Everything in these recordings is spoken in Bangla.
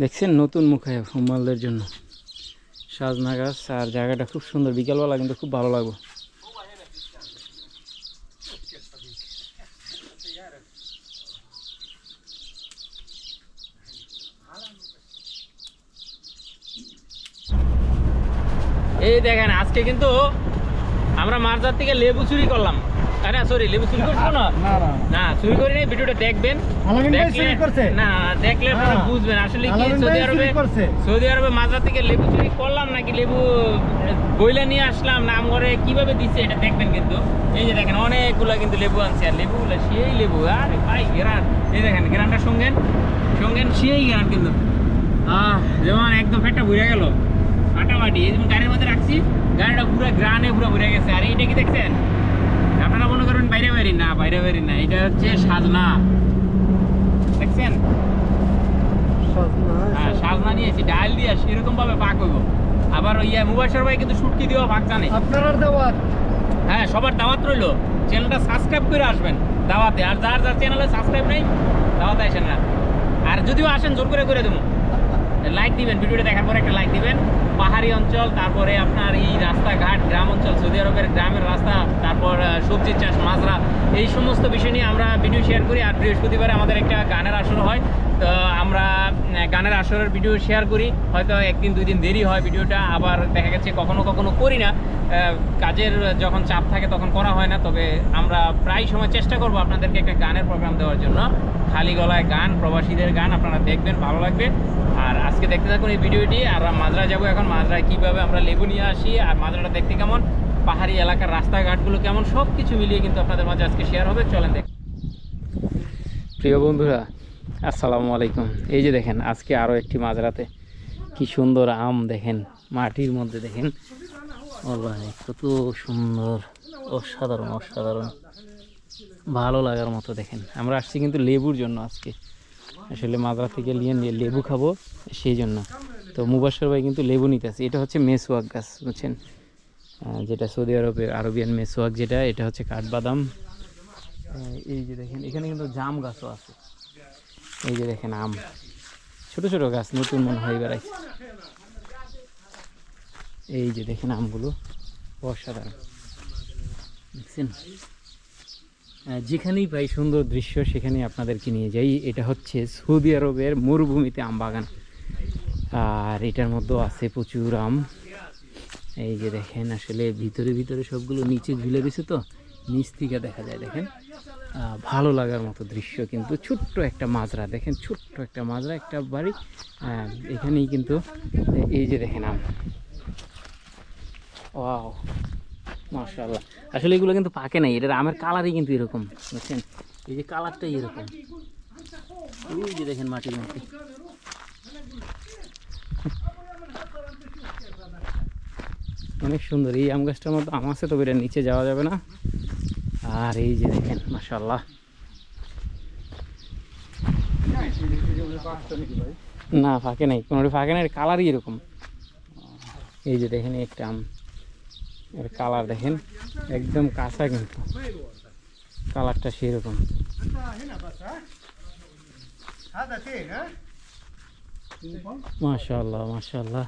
দেখছেন নতুন মুখে মালদের জন্য। সাজনা গাছ আর জায়গাটা খুব সুন্দর। বিকালবেলা কিন্তু খুব ভালো লাগবে। এই দেখেন, আজকে কিন্তু আমরা মারজার থেকে লেবু চুরি করলাম। না সরি লেবু চুরি করছ না? না চুরি করি নাই ভিডিওটা দেখবেন? না দেখলে আপনারা হ্যাঁ। বুঝবেন। আসলে কি সৌদি আরবে সৌদি আরবে মাজার থেকে লেবু চুরি করলাম নাকি লেবু বইলা নিয়ে আসলাম কীভাবে দিচ্ছে এটা দেখবেন কিন্তু। এই যে দেখেন অনেকগুলো কিন্তু লেবু আনছে আর লেবুগুলো সেই লেবু। আরে ভাই গ্রান। এই দেখেন গ্রানটা সেই গ্রান কিন্তু। আহ যেমন একদম পেটটা ভরে গেল। ফাটাফাটি। এই যেমন গাড়ির মধ্যে রাখছি গাড়িটা পুরো গ্রানে পুরো ভরে গেছে। আর এইটা কি দেখছেন? আপনারা বাইরে না বাইরে বাইরে না এটা হচ্ছে সাজনা। দেখছেন? হ্যাঁ সাজনা নিয়েছি ডাল দিয়ে সেরকম ভাবে পাক হইব। আবার ওই মুবাসর ভাই কিন্তু শুটকি দিয়েও পাক জানে। আপনার দেওয়াত? হ্যাঁ সবার দাওয়াত রইল। চ্যানেলটা সাবস্ক্রাইব করে আসবেন দাওয়াতে। আর যার যার চ্যানেলে সাবস্ক্রাইব নেই দাওয়াতে আসেন না। আর যদিও আসেন জোর করে করে দেবো। লাইক দিবেন ভিডিওটা দেখার পরে একটা লাইক দিবেন। পাহাড়ি অঞ্চল তারপরে আপনার এই রাস্তাঘাট গ্রাম অঞ্চল সৌদি আরবের গ্রামের রাস্তা তারপর আহ, সবজি চাষ মাজরা এই সমস্ত বিষয় নিয়ে আমরা ভিডিও শেয়ার করি। আর বৃহস্পতিবারে আমাদের একটা গানের আসর হয়। তো আমরা গানের আসরের ভিডিও শেয়ার করি। হয়তো একদিন দুই দিন দেরি হয় ভিডিওটা আবার দেখা গেছে কখনো কখনো করি না। কাজের যখন চাপ থাকে তখন করা হয় না। তবে আমরা প্রায় সময় চেষ্টা করব আপনাদেরকে একটা গানের প্রোগ্রাম দেওয়ার জন্য। খালি গলায় গান, প্রবাসীদের গান আপনারা দেখবেন, ভালো লাগবে। আর আজকে দেখতে থাকুন এই ভিডিওটি, আর মাজরা যাব এখন। মাজরায় কীভাবে আমরা লেবু নিয়ে আসি, আর মাজরাটা দেখতে কেমন, পাহাড়ি এলাকার রাস্তাঘাটগুলো কেমন সব কিছু মিলিয়ে কিন্তু আপনাদের মাঝে আজকে শেয়ার হবে। চলেন দেখ। প্রিয় বন্ধুরা, আসসালামু আলাইকুম। এই যে দেখেন, আজকে আরও একটি মাজরাতে কি সুন্দর আম দেখেন, মাটির মধ্যে দেখেন। কত সুন্দর, অসাধারণ অসাধারণ। ভালো লাগার মতো দেখেন। আমরা আসছি কিন্তু লেবুর জন্য আজকে। আসলে মাদ্রা থেকে নিয়ে নিয়ে লেবু খাব সেই জন্য। তো মুবাসর ভাই কিন্তু লেবু নিতেছে এটা হচ্ছে মেসওয়াক গাছ, বুঝছেন? যেটা সৌদি আরবের আরবিয়ান মেসওয়াক যেটা, এটা হচ্ছে কাঠবাদাম। এই যে দেখেন, এখানে কিন্তু জাম গাছও আছে। এই যে দেখেন আম। ছোট ছোট গাছ, নতুন মনে হয়ে বেড়াইছে এই যে দেখেন আমগুলো, অসাধারণ। দেখছেন? যেখানেই পাই সুন্দর দৃশ্য সেখানেই আপনাদেরকে নিয়ে যাই। এটা হচ্ছে সৌদি আরবের মরুভূমিতে আম বাগান আর এটার মধ্যেও আছে প্রচুর আম। এই যে দেখেন, আসলে ভিতরে ভিতরে সবগুলো নিচে ঝুলে দিছে তো, নিচ থেকে দেখা যায়, দেখেন। ভালো লাগার মতো দৃশ্য কিন্তু। ছোট্ট একটা মাজরা, দেখেন, ছোট্ট একটা মাজরা, একটা বাড়ি। এখানেই কিন্তু, এই যে দেখেন আম। ওয়াও। মাশাআল্লাহ। আসলে এগুলো কিন্তু পাকে নাই, এটার আমের কালারই কিন্তু এরকম, বুঝছেন? এই যে কালারটাই এরকম। যে দেখেন মাটির মধ্যে। অনেক সুন্দর, এই আম গাছটার মধ্যে আম আছে তবে এটা নিচে যাওয়া যাবে না। আর এই যে দেখেন, মাশাআল্লাহ। না ফাঁকে নাই, কোনোটি ফাঁকে নাই কালারই এরকম। এই যে দেখেন একটা আম। এর কালার দেখেন একদম কাঁচা কিন্তু। কালারটা সেরকম। মাশাআল্লাহ মাশাআল্লাহ।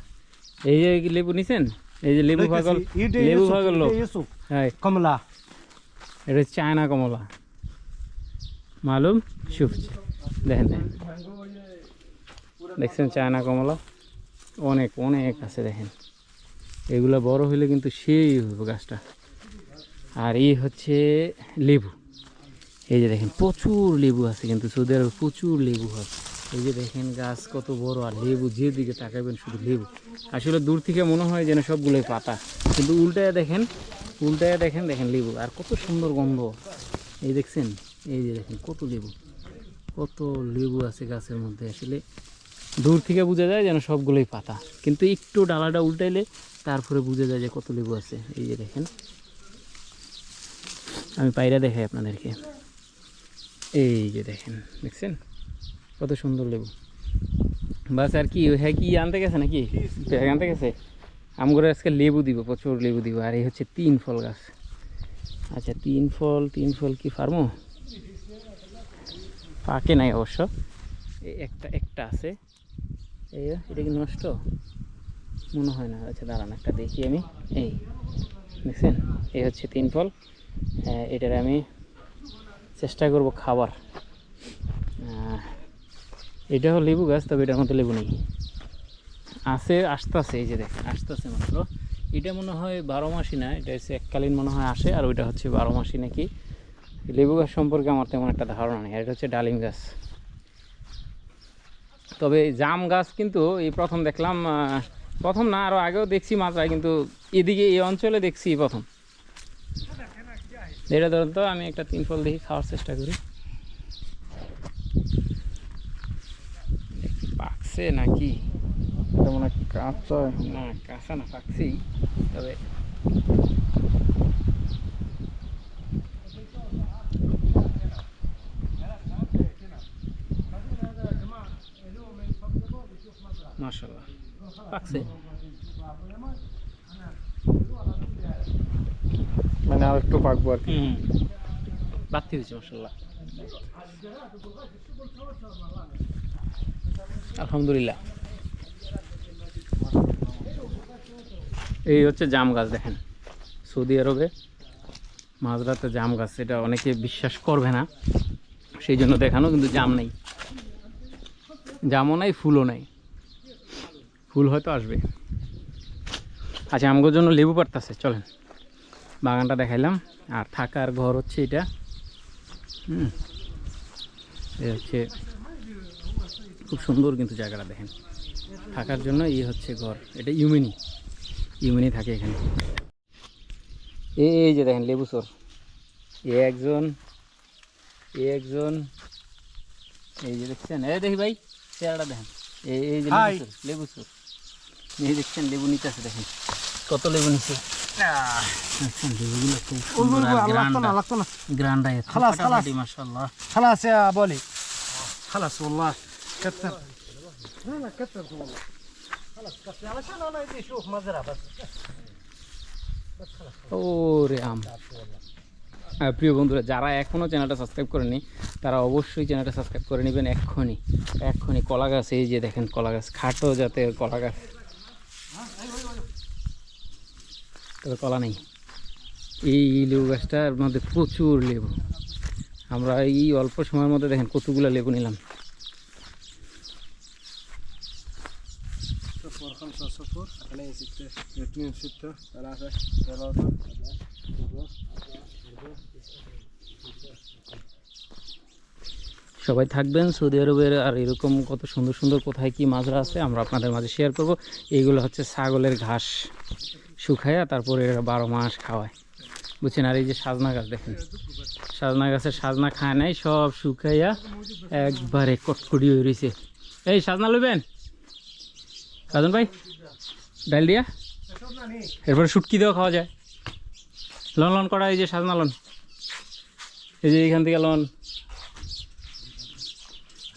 এই যে লেবু নিছেন? এই যে লেবু পাগল লেবু পাগল লোক। হ্যাঁ। কমলা। এটা চায়না কমলা। মালুম দেখেন দেখেন। দেখছেন চায়না কমলা? অনেক অনেক আছে দেখেন। এগুলা বড় হলে কিন্তু সেই হবে গাছটা। আর এই হচ্ছে লেবু। এই যে দেখেন, প্রচুর লেবু আছে কিন্তু সৌদি আরবে প্রচুর লেবু হয়। এই যে দেখেন গাছ কত বড়, আর লেবু যেদিকে তাকাবেন শুধু লেবু। আসলে দূর থেকে মনে হয় যেন সবগুলোই পাতা। কিন্তু উল্টায় দেখেন উল্টায় দেখেন দেখেন লেবু। আর কত সুন্দর গন্ধ। এই দেখছেন? এই যে দেখেন, কত লেবু। কত লেবু আছে গাছের মধ্যে। আসলে দূর থেকে বোঝা যায় যেন সবগুলোই পাতা। কিন্তু একটু ডালাটা উল্টাইলে তারপরে বুঝে যায় যে কত লেবু আছে। এই যে দেখেন। আমি পায়রা দেখাই আপনাদেরকে। এই যে দেখেন, দেখছেন? কত সুন্দর লেবু। বাস আর কি হ্যাঁ কি আনতে গেছে নাকি? ব্যাগ আনতে গেছে? আমগুলো আজকে লেবু দিব, প্রচুর লেবু দিব। আর এই হচ্ছে তিন ফল গাছ। আচ্ছা তিন ফল তিন ফল কি ফার্মো? পাকে নাই অবশ্য। একটা একটা আছে। এই এটা কি নষ্ট? মনে হয় না। আচ্ছা দাঁড়ান একটা দেখি আমি। এই দেখছেন? এই হচ্ছে তিন ফল। আহ, এটার আমি চেষ্টা করব খাবার। এটা হলো লেবু গাছ তবে এটার মতো লেবু নেই। আছে আসতেছে এই যে দেখেন আসতেছে মাত্র। এটা মনে হয় বারো মাসই না এটা হচ্ছে এককালীন মনে হয় আসে আর ওইটা হচ্ছে বারো মাসই নাকি। লেবু গাছ সম্পর্কে আমার তেমন একটা ধারণা নেই আর এটা হচ্ছে ডালিম গাছ। তবে জাম গাছ কিন্তু এই প্রথম দেখলাম প্রথম না আরও আগেও দেখছি মাত্রায় কিন্তু এদিকে এই অঞ্চলে দেখছি প্রথম। এটা ধরুন তো আমি একটা তিন ফল দেখি খাওয়ার চেষ্টা করি। পাকছে নাকি? তেমন কাঁচা। না কাঁচা না পাকছি তবে পাকছে মানে আর একটু পাকবো আর কি। বাড়তি হয়েছে আলহামদুলিল্লাহ। এই হচ্ছে জাম গাছ দেখেন। সৌদি আরবে মাঝরাতে জাম গাছ এটা অনেকে বিশ্বাস করবে না। সেই জন্য দেখানো কিন্তু জাম নেই। জামও নাই ফুলও নাই। ফুল হয়তো আসবে। আচ্ছা আমগোর জন্য লেবু পাড়তাছে চলেন। বাগানটা দেখাইলাম। আর থাকার ঘর হচ্ছে এটা। হুম। হচ্ছে খুব সুন্দর কিন্তু জায়গাটা দেখেন। থাকার জন্য এই হচ্ছে ঘর। এটা ইউমিনি। ইউমিনি থাকে এখানে। এই এই যে দেখেন লেবু চোর। এ একজন এ একজন এই যে দেখছেন? এই দেখি ভাই চেহারাটা দেখেন। এই এই যে লেবু সর লেবু চোর। এই দেখছেন লেবু নিতে আছে দেখেন। কত লেবু নিচ্ছে? আচ্ছা, হ্যাঁ, প্রিয় বন্ধুরা যারা এখনও চ্যানেলটা সাবস্ক্রাইব করেনি তারা অবশ্যই চ্যানেলটা সাবস্ক্রাইব করে নেবেন এক্ষুনি। এক্ষুনি কলা গাছ এই যে দেখেন কলা গাছ খাটো জাতের কলা গাছ তবে কলা নেই। এই লেবু গাছটার মধ্যে প্রচুর লেবু। আমরা এই অল্প সময়ের মধ্যে দেখেন কতগুলো লেবু নিলাম। সবাই থাকবেন সৌদি আরবের, আর এরকম কত সুন্দর সুন্দর কোথায় কি মাজরা আছে আমরা আপনাদের মাঝে শেয়ার করব। এইগুলো হচ্ছে ছাগলের ঘাস। শুকাইয়া তারপরে এরা বারো মাস খাওয়ায়। বুঝছেন? আর এই যে সাজনা গাছ দেখেন। সাজনা গাছের সাজনা খায় নাই, সব শুকাইয়া একবারে কটকটি হয়ে রয়েছে এই সাজনা লইবেন? সাজন ভাই, ডাল দিয়া? এরপরে শুটকি দেওয়া খাওয়া যায়। লন লন করা এই যে সাজনা লন। এই যে এইখান থেকে লন।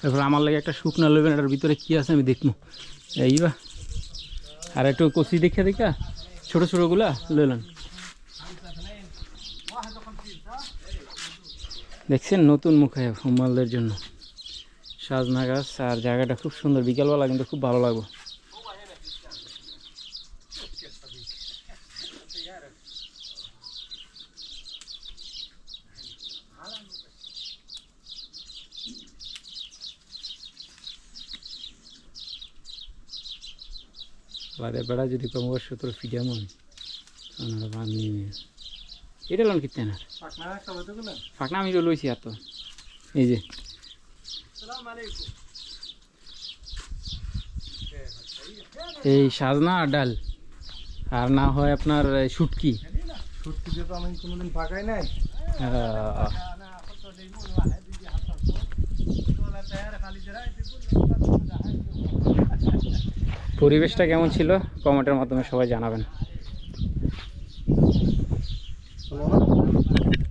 এরপর আমার লাগে একটা শুকনো লইবেন, এটার ভিতরে কি আছে আমি দেখব। এই বা, আর একটু কচি দেখে দেখা। ছোট ছোটগুলা? লইলেন দেখছেন নতুন মুখে হোমালদের জন্য। সাজনা গাছ আর জায়গাটা খুব সুন্দর। বিকালবেলা কিন্তু খুব ভালো লাগবে। বারে বেড়া যদি কমবার সতেরো ফিডে মন আমি এটা লোন কিনতে না ফাঁকনা আমি লইছি এত এই যে এই সাজনা আর ডাল আর না হয় আপনার সুটকি শুটকি তো আমি কোনোদিন পাকাই নাই পরিবেশটা কেমন ছিল? কমেন্টের মাধ্যমে সবাই জানাবেন।